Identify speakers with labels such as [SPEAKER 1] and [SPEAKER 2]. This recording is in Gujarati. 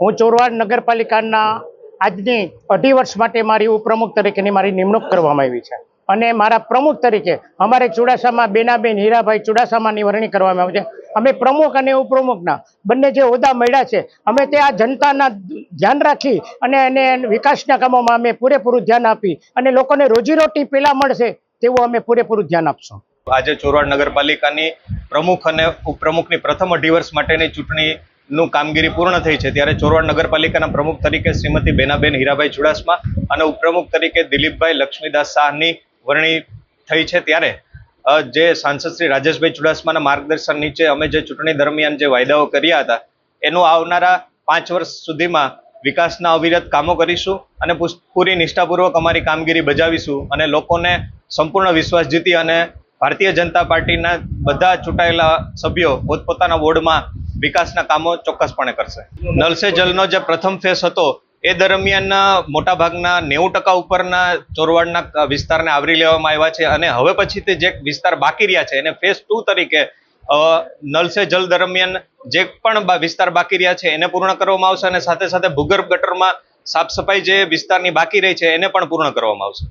[SPEAKER 1] હું ચોરવાડ નગરપાલિકાના આજની અઢી વર્ષ માટે મારી ઉપપ્રમુખ તરીકેની મારી નિમણૂક કરવામાં આવી છે. અને મારા પ્રમુખ તરીકે અમારે ચુડાસામાં બેનાબેન, હીરાભાઈ ચુડાસામાની વરણી કરવામાં આવી છે. અમે પ્રમુખ અને ઉપપ્રમુખના બંને જે હોદ્દા મળ્યા છે, અમે તે આ જનતાના ધ્યાન રાખી અને એને વિકાસના કામોમાં અમે પૂરેપૂરું ધ્યાન આપી અને લોકોને રોજીરોટી પહેલાં મળશે તેવું અમે પૂરેપૂરું ધ્યાન આપશું.
[SPEAKER 2] આજે ચોરવાડ નગરપાલિકાની પ્રમુખ અને ઉપપ્રમુખની પ્રથમ અઢી વર્ષ માટેની ચૂંટણીનું કામગીરી પૂર્ણ થઈ છે ત્યારે ચોરવાડ નગરપાલિકાના પ્રમુખ તરીકે શ્રીમતી બેનાબેન હીરાભાઈ ચુડાસમા અને ઉપપ્રમુખ તરીકે દિલીપભાઈ લક્ષ્મીદાસ શાહની વરણી થઈ છે ત્યારે જે સાંસદ શ્રી રાજેશભાઈ ચુડાસમાના માર્ગદર્શન નીચે અમે જે ચૂંટણી દરમિયાન જે વાયદાઓ કર્યા હતા, એનું આવનારા પાંચ વર્ષ સુધીમાં વિકાસના અવિરત કામો કરીશું અને પૂરી નિષ્ઠાપૂર્વક અમારી કામગીરી બજાવીશું અને લોકોને સંપૂર્ણ વિશ્વાસ જીતી અને ભારતીય જનતા પાર્ટીના બધા ચૂંટાયેલા સભ્યો પોતપોતાના વોર્ડમાં વિકાસના કામો ચોક્કસપણે કરશે. નલ સે જલનો જે પ્રથમ ફેસ હતો, એ દરમિયાન મોટાભાગના નેવું ટકા ઉપરના ચોરવાડના વિસ્તારને આવરી લેવામાં આવ્યા છે અને હવે પછી તે જે વિસ્તાર બાકી રહ્યા છે, એને ફેસ ટુ તરીકે નલ સે જલ દરમિયાન જે પણ વિસ્તાર બાકી રહ્યા છે, એને પૂર્ણ કરવામાં આવશે અને સાથે સાથે ભૂગર્ભ ગટરમાં સાફ સફાઈ જે વિસ્તારની બાકી રહી છે, એને પણ પૂર્ણ કરવામાં આવશે.